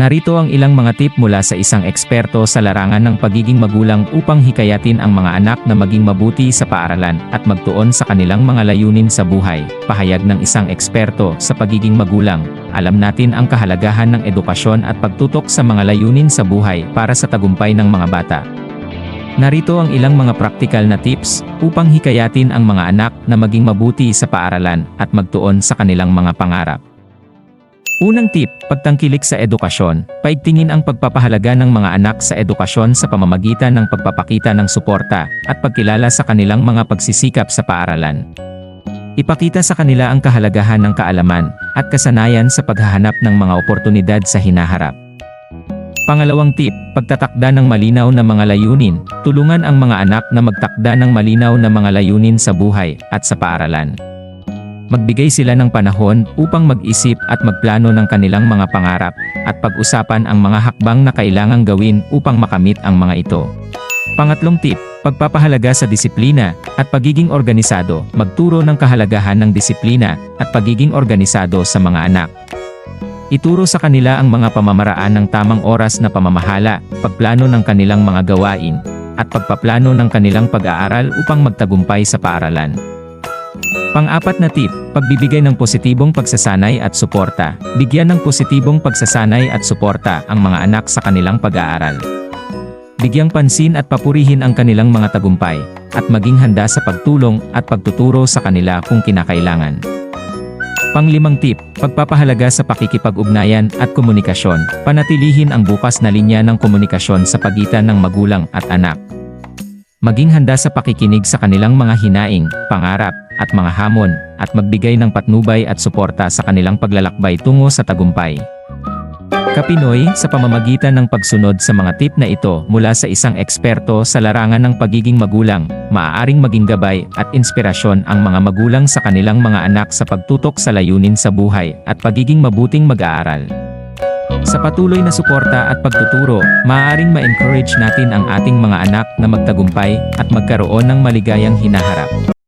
Narito ang ilang mga tip mula sa isang eksperto sa larangan ng pagiging magulang upang hikayatin ang mga anak na maging mabuti sa paaralan at magtuon sa kanilang mga layunin sa buhay. Pahayag ng isang eksperto sa pagiging magulang. Alam natin ang kahalagahan ng edukasyon at pagtutok sa mga layunin sa buhay para sa tagumpay ng mga bata. Narito ang ilang mga praktikal na tips upang hikayatin ang mga anak na maging mabuti sa paaralan at magtuon sa kanilang mga pangarap. Unang tip, pagtangkilik sa edukasyon. Paigtingin ang pagpapahalaga ng mga anak sa edukasyon sa pamamagitan ng pagpapakita ng suporta at pagkilala sa kanilang mga pagsisikap sa paaralan. Ipakita sa kanila ang kahalagahan ng kaalaman at kasanayan sa paghahanap ng mga oportunidad sa hinaharap. Pangalawang tip, pagtatakda ng malinaw na mga layunin. Tulungan ang mga anak na magtakda ng malinaw na mga layunin sa buhay at sa paaralan. Magbigay sila ng panahon upang mag-isip at magplano ng kanilang mga pangarap at pag-usapan ang mga hakbang na kailangang gawin upang makamit ang mga ito. Pangatlong tip, pagpapahalaga sa disiplina at pagiging organisado. Magturo ng kahalagahan ng disiplina at pagiging organisado sa mga anak. Ituro sa kanila ang mga pamamaraan ng tamang oras na pamamahala, pagplano ng kanilang mga gawain, at pagpaplano ng kanilang pag-aaral upang magtagumpay sa paaralan. Pang-apat na tip, pagbibigay ng positibong pagsasanay at suporta. Bigyan ng positibong pagsasanay at suporta ang mga anak sa kanilang pag-aaral. Bigyang pansin at papurihin ang kanilang mga tagumpay, at maging handa sa pagtulong at pagtuturo sa kanila kung kinakailangan. Panglimang tip, pagpapahalaga sa pakikipag-ugnayan at komunikasyon. Panatilihin ang bukas na linya ng komunikasyon sa pagitan ng magulang at anak. Maging handa sa pakikinig sa kanilang mga hinaing, pangarap, at mga hamon, at magbigay ng patnubay at suporta sa kanilang paglalakbay tungo sa tagumpay. Kapinoy, sa pamamagitan ng pagsunod sa mga tip na ito mula sa isang eksperto sa larangan ng pagiging magulang, maaaring maging gabay at inspirasyon ang mga magulang sa kanilang mga anak sa pagtutok sa layunin sa buhay at pagiging mabuting mag-aaral. Sa patuloy na suporta at pagtuturo, maaaring ma-encourage natin ang ating mga anak na magtagumpay at magkaroon ng maligayang hinaharap.